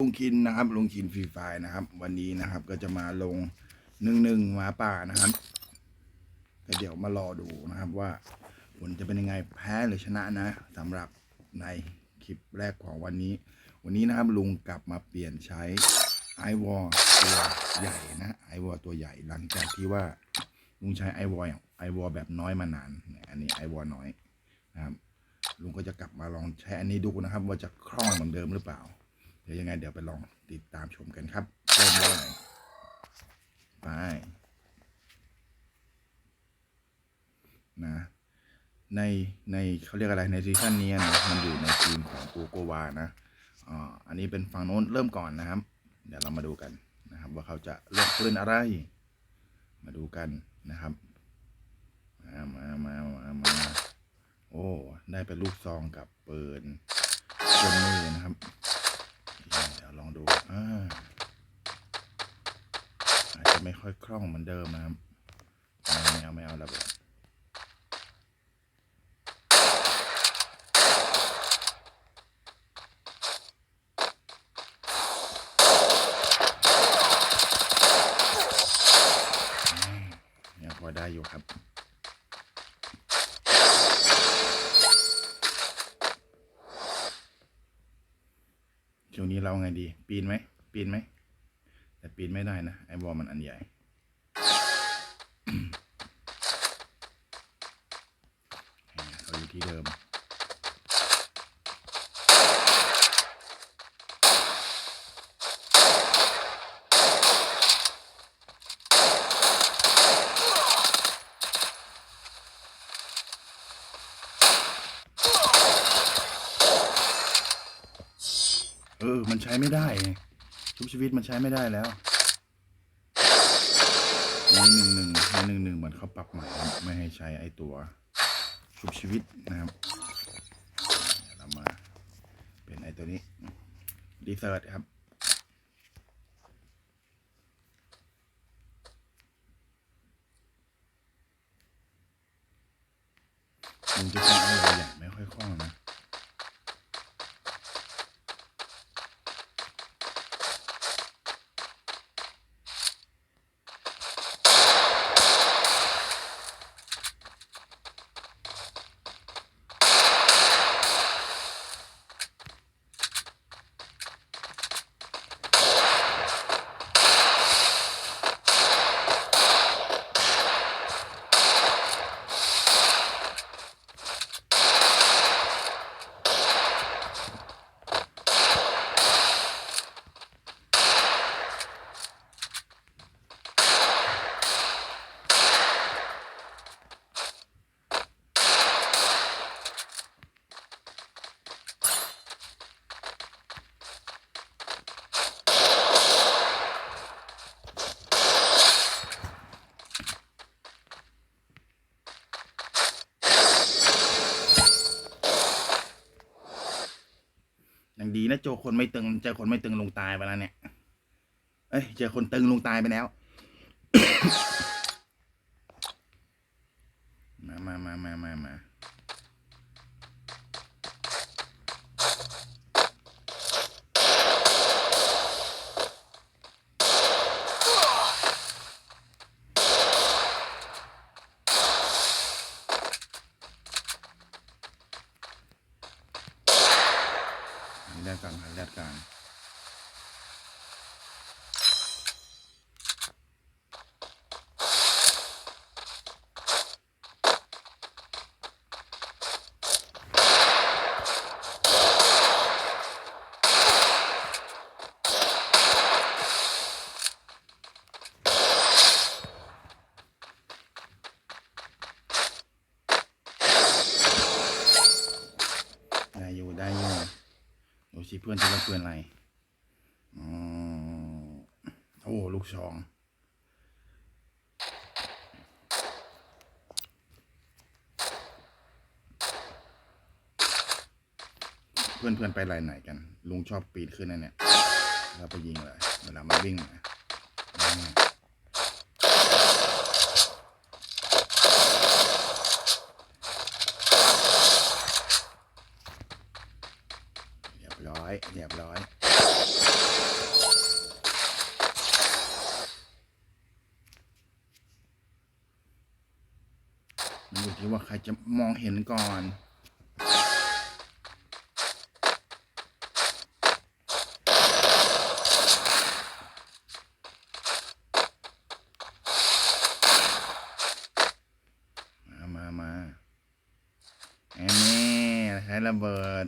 ลุงคินนะครับลุงคินฟรีไฟนะครับ วันนี้นะครับก็จะมาลงหนึ่งหนึ่งหมาป่านะครับก็เดี๋ยวมารอดูนะครับว่าผลจะเป็นยังไงแพ้หรือชนะนะสำหรับในคลิปแรกของวันนี้ วันนี้นะครับลุงกลับมาเปลี่ยนใช้ไอวอตัวใหญ่นะไอวอตัวใหญ่หลังจากที่ว่าลุงใช้ไอวอไอวอแบบน้อยมานานอันนี้ไอวอน้อยนะครับลุงก็จะกลับมาลองใช้อันนี้ดูนะครับ ว่าจะคล่องเหมือนเดิมหรือเปล่า เดี๋ยวยังไงเดี๋ยวไปลองติดตามชมกันครับเริ่มเลยไปนะในในเขาเรียกอะไรในซีซั่นนี้นะมันอยู่ในทีมของกูโกวานะอ่าอันนี้เป็นฝั่งโน้นเริ่มก่อนนะครับ เดี๋ยวเรามาดูกันนะครับ ว่าเขาจะเลือกปืนอะไร มาดูกันนะครับมามามามามาโอ้ได้เป็นลูกซองกับปืนจนมือนะครับ ดูอ่าอาจจะไม่ค่อยคล่องเหมือนเดิมนะครับไม่เอาไม่เอาระเบิดอยังพอได้อยู่ครับ ช่วงนี้เราไงดี ปีนไหม ปีนไหม แต่ปีนไม่ได้นะ ไอ้บอลมันอันใหญ่เขาอยู่ที่เดิม เออ มันใช้ไม่ได้ชุบชีวิตมันใช้ไม่ได้แล้วในหนึ่งหนึ่งในหนึ่งหนึ่งเหมือนเขาปรับใหม่ไม่ให้ใช้ไอตัวชุบชีวิตนะครับเรามาเป็นไอตัวนี้ดีเซอร์ครับมึงจะใช้อะไรใหญ่ไม่ค่อยคล่องนะ ดีนะโจคนไม่ตึงเจอคนไม่ตึงลงตายไปแล้วเนี่ย เอ้ยเจอคนตึงลงตายไปแล้ว มามามามามามาหัน แรกกลางหันแรกกลางอยู่ได้อยู่ดู สิเพื่อนจะเล่นเพื่อนอะไรอ๋อโอ้ ลูกชองเพื่อนเพื่อนไปไหนไหนกัน ลุงชอบปีนขึ้นนั่นเนี่ยแล้วไปยิงเลย เวลามันวิ่งนะ ยบร้อยอยู่ที่ว่าใครจะมองเห็นก่อน มามามาแอนนี่ใช้ระเบิด